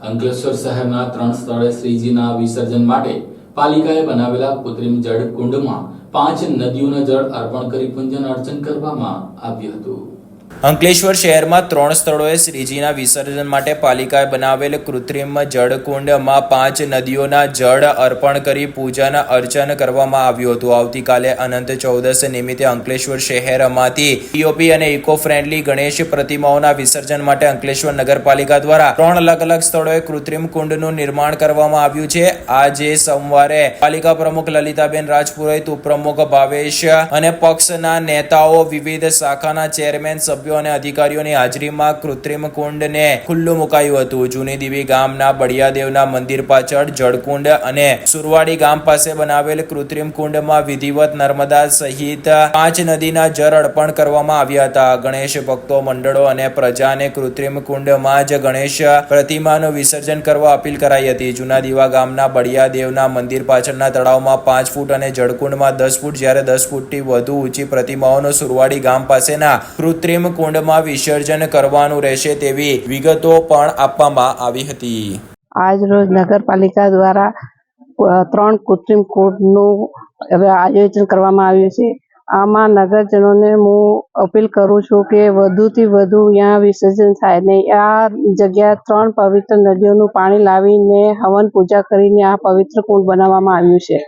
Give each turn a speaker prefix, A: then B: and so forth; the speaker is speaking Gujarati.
A: અંકલેશ્વર શહેરના ત્રણ સ્થળે શ્રીજીના વિસર્જન માટે પાલિકાએ બનાવેલા કૃત્રિમ જળ કુંડમાં પાંચ નદીઓના જળ અર્પણ કરી પૂજન અર્ચન કરવામાં આવ્યું હતું.
B: અંકલેશ્વર શહેરમાં ત્રણ સ્થળોએ શ્રીજીના વિસર્જન માટે પાલિકાએ બનાવેલ કૃત્રિમ જળકુંડમાં પાંચ નદીઓના જળ અર્પણ કરી પૂજન અર્ચન કરવામાં આવ્યું હતું. આવતીકાલે અનંત ચૌદશ નિમિત્તે અંકલેશ્વર શહેરમાંથી પીઓપી અને ઇકો ફ્રેન્ડલી ગણેશ પ્રતિમાઓના વિસર્જન માટે અંકલેશ્વર નગરપાલિકા દ્વારા ત્રણ અલગ અલગ સ્થળોએ કૃત્રિમ કુંડનું નિર્માણ કરવામાં આવ્યું છે. આજે સોમવારે પાલિકા પ્રમુખ લલિતાબેન રાજપુરોહિત, ઉપપ્રમુખ ભાવેશ અને પક્ષના નેતાઓ વિવિધ શાખાના ચેરમેન, સભ્યો અને અધિકારીઓની હાજરીમાં કૃત્રિમ કુંડને ખુલ્લું મુકાયું હતું. જૂની દેવી ગામના બળિયાદેવના મંદિર પાછળ જળકુંડ અને સુરવાડી ગામ પાસે બનાવેલ કૃત્રિમ કુંડમાં વિધિવત નર્મદા સહિત પાંચ નદીના જળ અર્પણ કરવામાં આવ્યા હતા. ગણેશ ભક્તો, મંડળો અને પ્રજાને કૃત્રિમ કુંડમાં જ ગણેશ પ્રતિમાનું વિસર્જન કરવા અપીલ કરાઈ હતી. જૂના દીવા ગામના બળિયાદેવના મંદિર પાછળના તળાવમાં પાંચ ફૂટ અને જળકુંડમાં દસ ફૂટ જ્યારે દસ ફૂટથી વધુ ઊંચી પ્રતિમાઓનો સુરવાડી ગામ પાસેના કૃત્રિમ કુંડમાં વિસર્જન કરવાનું રહેશે તેવી વિગતો પણ આપવામાં આવી હતી.
C: આજ રોજ નગરપાલિકા દ્વારા ત્રણ કૃત્રિમ કુંડનું આયોજન કરવામાં આવ્યું છે. આમાં નગરજનોને હું અપીલ કરું છું કે વધુથી વધુ ત્યાં વિસર્જન થાય ને આ જગ્યા ત્રણ પવિત્ર નદીઓનું પાણી લાવીને હવન પૂજા કરીને આ પવિત્ર કુંડ બનાવવામાં આવ્યું છે.